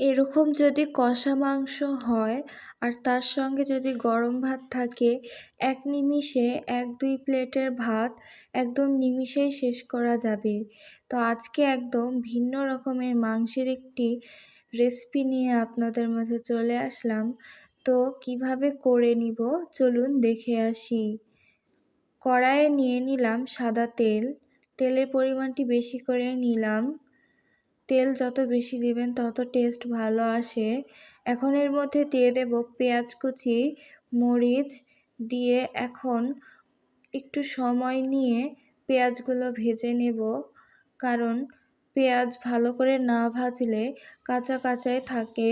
এরকম যদি কষা মাংস হয় আর তার সঙ্গে যদি গরম ভাত থাকে, এক নিমিষে এক দুই প্লেটের ভাত একদম নিমিষেই শেষ করা যাবে। তো আজকে একদম ভিন্ন রকমের মাংসের একটি রেসিপি নিয়ে আপনাদের মাঝে চলে আসলাম। তো কীভাবে করে নিব? চলুন দেখে আসি। কড়াইয়ে নিয়ে নিলাম সাদা তেল। তেলের পরিমাণটি বেশি করে নিলাম। তেল যত বেশি দিবেন, তত টেস্ট ভালো আসে। এখন এর মধ্যে দিয়ে দেব পেঁয়াজ কুচি, মরিচ দিয়ে এখন একটু সময় নিয়ে পেঁয়াজগুলো ভেজে নেব। কারণ পেঁয়াজ ভালো করে না ভাজলে কাঁচা কাঁচাই থাকে।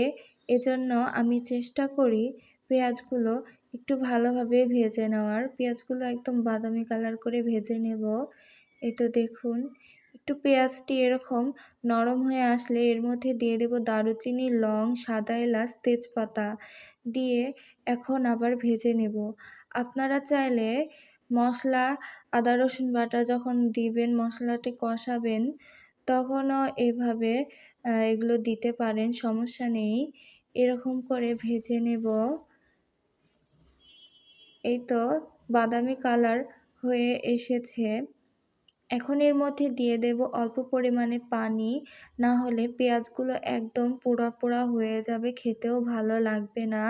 এজন্য আমি চেষ্টা করি পেঁয়াজগুলো একটু ভালোভাবে ভেজে নেওয়ার। পেঁয়াজগুলো একদম বাদামি কালার করে ভেজে নেব। এই তো দেখুন একটু পেঁয়াজটি এরকম নরম হয়ে আসলে এর মধ্যে দিয়ে দেব দারুচিনি, লং, সাদা এলাচ, তেজপাতা দিয়ে এখন আবার ভেজে নেব। আপনারা চাইলে মশলা, আদা, রসুন বাটা যখন দিবেন, মশলাটি কষাবেন, তখনও এভাবে এগুলো দিতে পারেন, সমস্যা নেই। এরকম করে ভেজে নেব। এই তো বাদামি কালার হয়ে এসেছে। এখন এর মধ্যে দিয়ে দেব অল্প পরিমাণে পানি, না হলে পেঁয়াজগুলো একদম পোড়া পোড়া হয়ে যাবে, খেতেও ভালো লাগবে না।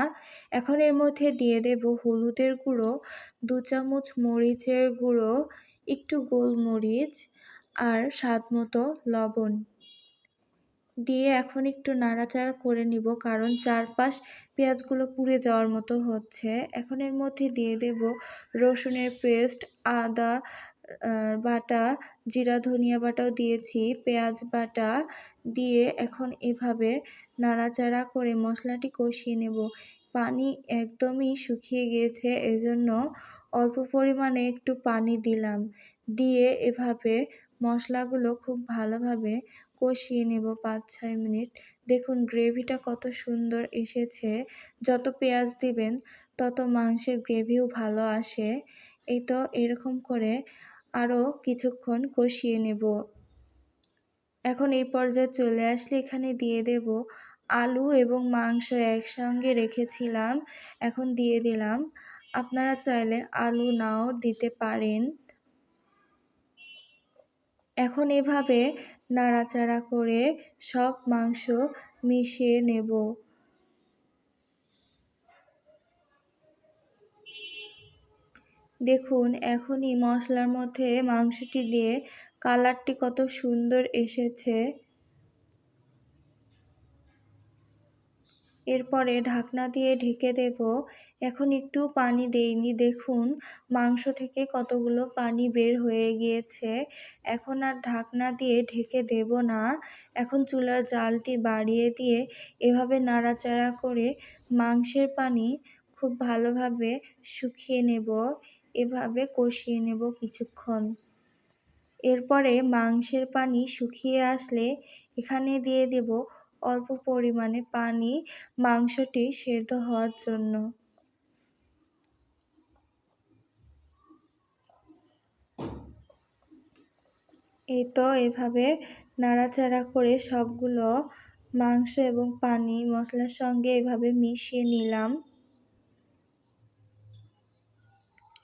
এখন এর মধ্যে দিয়ে দেব হলুদের গুঁড়ো, দু চামচ মরিচের গুঁড়ো, একটু গোলমরিচ আর স্বাদ মতো লবণ। দিয়ে এখন একটু নাড়াচাড়া করে নিব, কারণ চারপাশ পেঁয়াজগুলো পুড়ে যাওয়ার মতো হচ্ছে। এখন এর মধ্যে দিয়ে দেব রসুনের পেস্ট, আদা বাটা, জিরা, ধনিয়া বাটাও দিয়েছি। পেঁয়াজ বাটা দিয়ে এখন এভাবে নাড়াচাড়া করে মশলাটি কষিয়ে নেব। পানি একদমই শুকিয়ে গিয়েছে, এজন্য অল্প পরিমাণে একটু পানি দিলাম। দিয়ে এভাবে মশলাগুলো খুব ভালোভাবে কষিয়ে নেব পাঁচ, ছয় মিনিট। দেখুন, গ্রেভিটা কত সুন্দর এসেছে। যত পেঁয়াজ দিবেন, তত মাংসের গ্রেভিও ভালো আসে। এই তো এরকম করে আরও কিছুক্ষণ কষিয়ে নেব। এখন এই পর্যায়ে চলে আসলে এখানে দিয়ে দেব আলু এবং মাংস একসঙ্গে রেখেছিলাম, এখন দিয়ে দিলাম। আপনারা চাইলে আলু নাও দিতে পারেন। এখন এভাবে নাড়াচাড়া করে সব মাংস মিশিয়ে নেব। দেখুন, এখনই মশলার মধ্যে মাংসটি দিয়ে কালারটি কত সুন্দর এসেছে। এরপরে ঢাকনা দিয়ে ঢেকে দেব। এখন একটু পানি দেইনি। দেখুন, মাংস থেকে কতগুলো পানি বের হয়ে গিয়েছে। এখন আর ঢাকনা দিয়ে ঢেকে দেব না। এখন চুলার জালটি বাড়িয়ে দিয়ে এভাবে নাড়াচাড়া করে মাংসের পানি খুব ভালোভাবে শুকিয়ে নেব। এভাবে কষিয়ে নেব কিছুক্ষণ। এরপরে মাংসের পানি শুকিয়ে আসলে এখানে দিয়ে দেব অল্প পরিমাণে পানি মাংসটি সেদ্ধ হওয়ার জন্য। এই তো এভাবে নাড়াচাড়া করে সবগুলো মাংস এবং পানি মশলার সঙ্গে এভাবে মিশিয়ে নিলাম।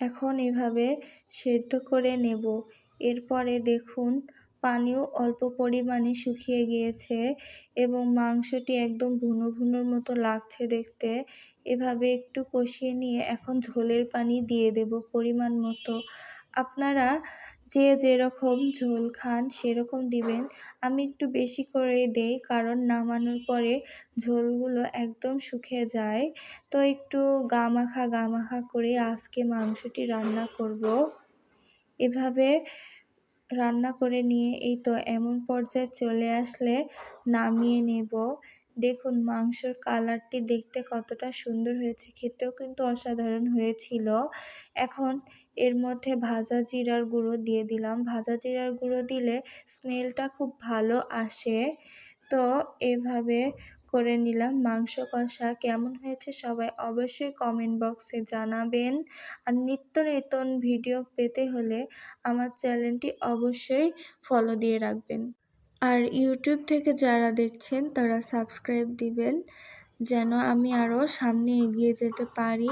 এখন এভাবে সেদ্ধ করে নেব। এরপরে দেখুন, পানিও অল্প পরিমাণে শুকিয়ে গিয়েছে এবং মাংসটি একদম ভুনো ভুনোর মতো লাগছে দেখতে। এভাবে একটু কষিয়ে নিয়ে এখন ঝোলের পানি দিয়ে দেব পরিমাণ মতো। আপনারা যে যেরকম ঝোল খান সেরকম দিবেন। আমি একটু বেশি করে দেই কারণ নামানোর পরে ঝোলগুলো একদম শুকিয়ে যায়। তো একটু গামাখা গামাখা করে আজকে মাংসটি রান্না করব। এভাবে রান্না করে নিয়ে এই তো এমন পর্যায়ে চলে আসলে নামিয়ে নেব। দেখুন মাংসর কালারটি দেখতে কতটা সুন্দর হয়েছে, খেতেও কিন্তু অসাধারণ হয়েছিল। এখন এর মধ্যে ভাজা জিরার গুঁড়ো দিয়ে দিলাম। ভাজা জিরার গুঁড়ো দিলে স্মেলটা খুব ভালো আসে। তো এভাবে করে নিলাম। মাংস কষা কেমন হয়েছে সবাই অবশ্যই কমেন্ট বক্সে জানাবেন। আর নিত্য নতুন ভিডিও পেতে হলে আমার চ্যানেলটি অবশ্যই ফলো দিয়ে রাখবেন। আর ইউটিউব থেকে যারা দেখছেন, তারা সাবস্ক্রাইব দিবেন, যেন আমি আরও সামনে এগিয়ে যেতে পারি।